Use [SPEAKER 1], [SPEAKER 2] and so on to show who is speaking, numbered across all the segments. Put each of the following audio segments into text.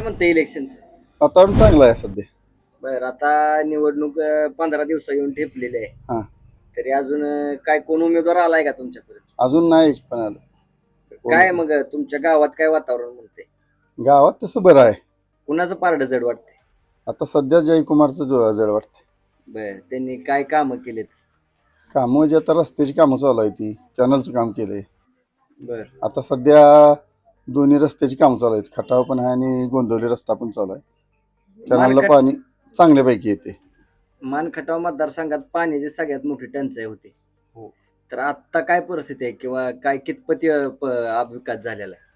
[SPEAKER 1] काय म्हणतं इलेक्शनचं
[SPEAKER 2] वातावरण चांगलं आहे सध्या.
[SPEAKER 1] बर आता निवडणूक पंधरा दिवसा येऊन ठेपलेली आहे.
[SPEAKER 2] हा.
[SPEAKER 1] तरी अजून अं, काय कोण उमेदवार आलाय का तुमच्यापर्यंत
[SPEAKER 2] अजून नाही पण आलं
[SPEAKER 1] काय मग तुमच्या गावात काय वातावरण म्हणते
[SPEAKER 2] गावात तसं बरं आहे.
[SPEAKER 1] कुणाचं पारड जड वाटते
[SPEAKER 2] आता सध्या जयकुमारचं जो जड वाटते
[SPEAKER 1] बर त्यांनी काय कामं केलेत?
[SPEAKER 2] कामं म्हणजे आता रस्त्याची कामं चालू आहे ती कॅनलचं काम केलंय.
[SPEAKER 1] बर.
[SPEAKER 2] आता सध्या दोन्ही रस्त्याची कामं चालू आहेत. खटाव पण आहे आणि गोंदवली रस्ता पण चालू आहे. कॅनलला पाणी चांगल्यापैकी येते.
[SPEAKER 1] मानखटाव मतदारसंघात पाण्याची सगळ्यात मोठी टंचाई होती.
[SPEAKER 2] हो.
[SPEAKER 1] तर आता काय परिस्थिती आहे किंवा काय कितपती अं, प- विकास झालेला आहे?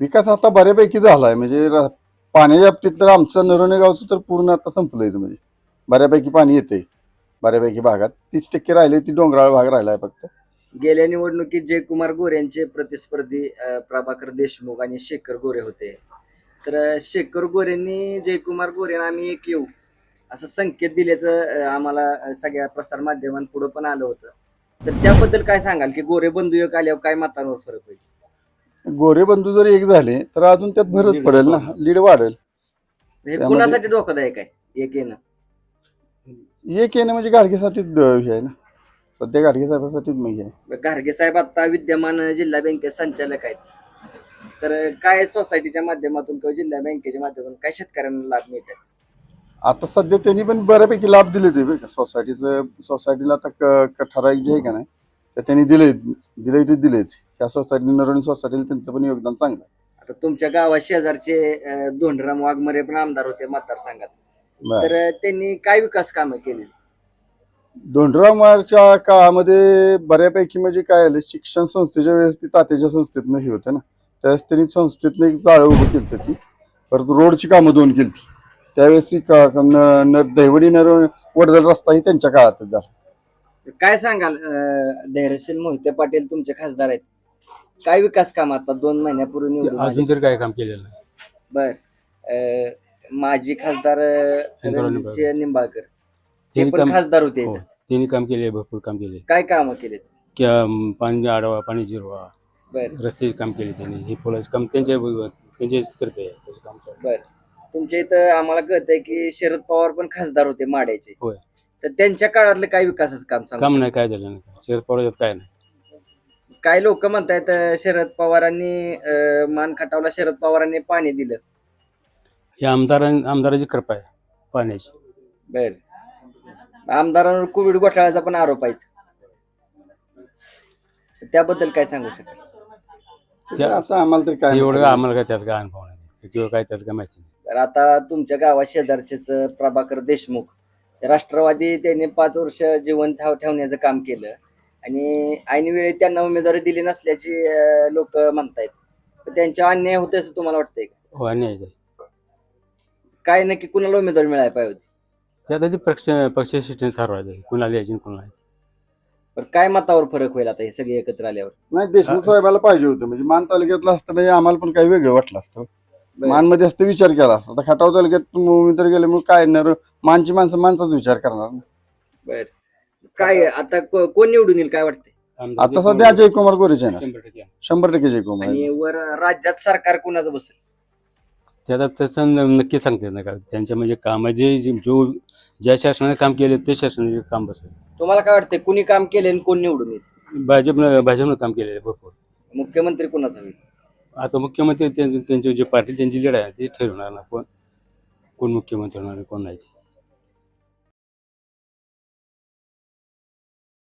[SPEAKER 2] विकास आता बऱ्यापैकी झाला आहे म्हणजे र- पाण्याच्या बाबतीत तर आमचं नरोणे गावचं तर पूर्ण आता संपलंय म्हणजे. बऱ्यापैकी पाणी येते बऱ्यापैकी भागात तीस टक्के राहिले ती डोंगराळ भाग राहिला आहे फक्त.
[SPEAKER 1] गेल्या निवडणुकीत जयकुमार गोरे यांचे प्रतिस्पर्धी प्रभाकर देशमुख आणि शेखर गोरे होते. तर शेखर गोरेंनी जयकुमार गोरे आम्ही एक येऊ असं संकेत दिल्याचं आम्हाला सगळ्या प्रसार माध्यमांपुढं पण आलं होतं. तर त्याबद्दल काय सांगाल की गोरे बंधू एक आल्यावर काय मतांवर फरक होईल?
[SPEAKER 2] गोरे बंधू जर एक झाले तर अजून त्यात भरच पडेल ना? लीड वाढेल.
[SPEAKER 1] हे
[SPEAKER 2] त्यामध्ये-
[SPEAKER 1] कुणासाठी धोकादायक आहे? एक येणं.
[SPEAKER 2] एक येणं म्हणजे गाडगेसाठीच हे आहे ना. सध्या गाडगे साहेबासाठीच हे आहे
[SPEAKER 1] गार्गे साहेब आता विद्यमान जिल्हा बँकेत संचालक आहेत. तर काय सोसायटीच्या माध्यमातून किंवा जिल्हा बँकेच्या माध्यमातून काय शेतकऱ्यांना लाभ मिळतात
[SPEAKER 2] आता सध्या त्यांनी पण बऱ्यापैकी लाभ दिले ते बरं का सोसायटीचं सोसायटीला आता क- क- ठराविक जे आहे का नाही तर त्यांनी दिले दिले ते दिलेच. ह्या सोसायटी नरवणी सोसायटीला त्यांचं पण योगदान चांगलं आहे.
[SPEAKER 1] आता तुमच्या गावात शेजारचे अं, धोंडराम वाघमरे पण आमदार होते मतदारसंघात
[SPEAKER 2] बरं.
[SPEAKER 1] तर त्यांनी काय विकास कामं केली?
[SPEAKER 2] दोंडरामाच्या काळामध्ये बऱ्यापैकी म्हणजे काय आलं शिक्षण संस्थेच्या वेळेस ती तात्याच्या संस्थेतनं हे होतं ना. त्यावेळेस त्यांनी संस्थेतनं एक जाळं उभं केलं ती. परत रोडची कामं दोन केली ती त्यावेळेस ती का न- न- दहिवडी नर वडदल रस्ता ही त्यांच्या काळातच झाला.
[SPEAKER 1] काय सांगाल अं, धैर्यशील मोहिते पाटील तुमचे खासदार आहेत. काय विकास काम आता दोन महिन्यापूर्वी निवडून आले?
[SPEAKER 3] अजून तरी काय काम केलेलं नाही.
[SPEAKER 1] बर. अं, माजी खासदार अं,
[SPEAKER 3] शंकरराव
[SPEAKER 1] रणजितसिंह निंबाळकर. ते
[SPEAKER 3] त्यांनी
[SPEAKER 1] पण
[SPEAKER 3] काम
[SPEAKER 1] खासदार होते
[SPEAKER 3] हो. त्यांनी काम केले भरपूर काम केले.
[SPEAKER 1] काय कामं केलेत
[SPEAKER 3] की अं, पाणी आडवा पाणी जिरवा.
[SPEAKER 1] बर.
[SPEAKER 3] रस्त्याचे काम केले त्यांनी. हे फुलाचं काम त्यांच्या त्यांच्या तर्फे आहे त्याचं काम चालू.
[SPEAKER 1] बर. तुमच्या इथं आम्हाला कळतंय की शरद पवार पण खासदार होते माड्याचे.
[SPEAKER 3] होय.
[SPEAKER 1] तर त्यांच्या काळातलं काय विकासाचं काम सांगू
[SPEAKER 3] काम नाही काय झालं नाही. शरद पवार यात काय नाही.
[SPEAKER 1] काय लोक म्हणतायत अं, शरद पवारांनी अं, मान खटावला शरद पवारांनी पाणी दिलं?
[SPEAKER 3] हे आमदारां आमदाराची कृपा आहे पाण्याची.
[SPEAKER 1] बर. आमदारांवर कोविड घोटाळ्याचा पण आरोप आहे त्याबद्दल काय सांगू शकाल
[SPEAKER 2] ते आता आम्हाला तरी काय
[SPEAKER 3] एवढं आम्हाला काय त्यात काय अनुभव नाही. किंवा काय त्यात काय माहिती नाही.
[SPEAKER 1] तर आता तुमच्या गावात शेजारचेच प्रभाकर देशमुख राष्ट्रवादी त्यांनी पाच वर्ष जीवन ठेव ठेवण्याचं काम केलं. आणि ऐन वेळी त्यांना उमेदवारी दिली नसल्याची लोक म्हणतायत. तर त्यांच्या अन्याय होते असं तुम्हाला वाटतंय का?
[SPEAKER 3] हो यायचं.
[SPEAKER 1] काय नक्की कुणाला उमेदवारी मिळायला पाहिजे होती?
[SPEAKER 3] त्यात आधी पक्ष पक्ष सिस्टम ठरवायचं कुणाला यायची कुणाला यायची.
[SPEAKER 1] पण काय मतावर फरक होईल आता हे सगळे एकत्र आल्यावर?
[SPEAKER 2] नाही देशमुख साहेबाला पाहिजे होतं. म्हणजे मान तालुक्यातलं असतं म्हणजे आम्हाला पण काही वेगळं वाटलं असतं. मानमध्ये असतं विचार केला असता. आता खटाव तालुक्यात उमेदवार गेल्यामुळे काय येणार मानची माणसं माणसाच विचार करणार ना.
[SPEAKER 1] बर. काय आता को- कोण निवडून येईल काय वाटतंय?
[SPEAKER 2] आता सध्या अजय कुमार गोरेचे येणार.
[SPEAKER 3] शंभर टक्के.
[SPEAKER 2] शंभर टक्के जय कुमार
[SPEAKER 1] आणि वर राज्यात सरकार कुणाचं बसेल?
[SPEAKER 3] ते आता तसं न- नक्की सांगते ना का त्यांच्या म्हणजे कामाचे जे- जो ज्या शासनाने काम केले ते शासनाचे काम बसेल
[SPEAKER 1] तुम्हाला काय वाटतंय कुणी काम केले आणि कोण निवडून येईल?
[SPEAKER 3] भाजपनं भाजपनं काम केलेलं आहे भरपूर.
[SPEAKER 1] मुख्यमंत्री कुणाचा होईल?
[SPEAKER 3] आता मुख्यमंत्री त्यांचे त्यांचे जे पार्टी त्यांची लीड आहे ते ठरवणार ना कोण कोण मुख्यमंत्री होणार कोण नाही. ते.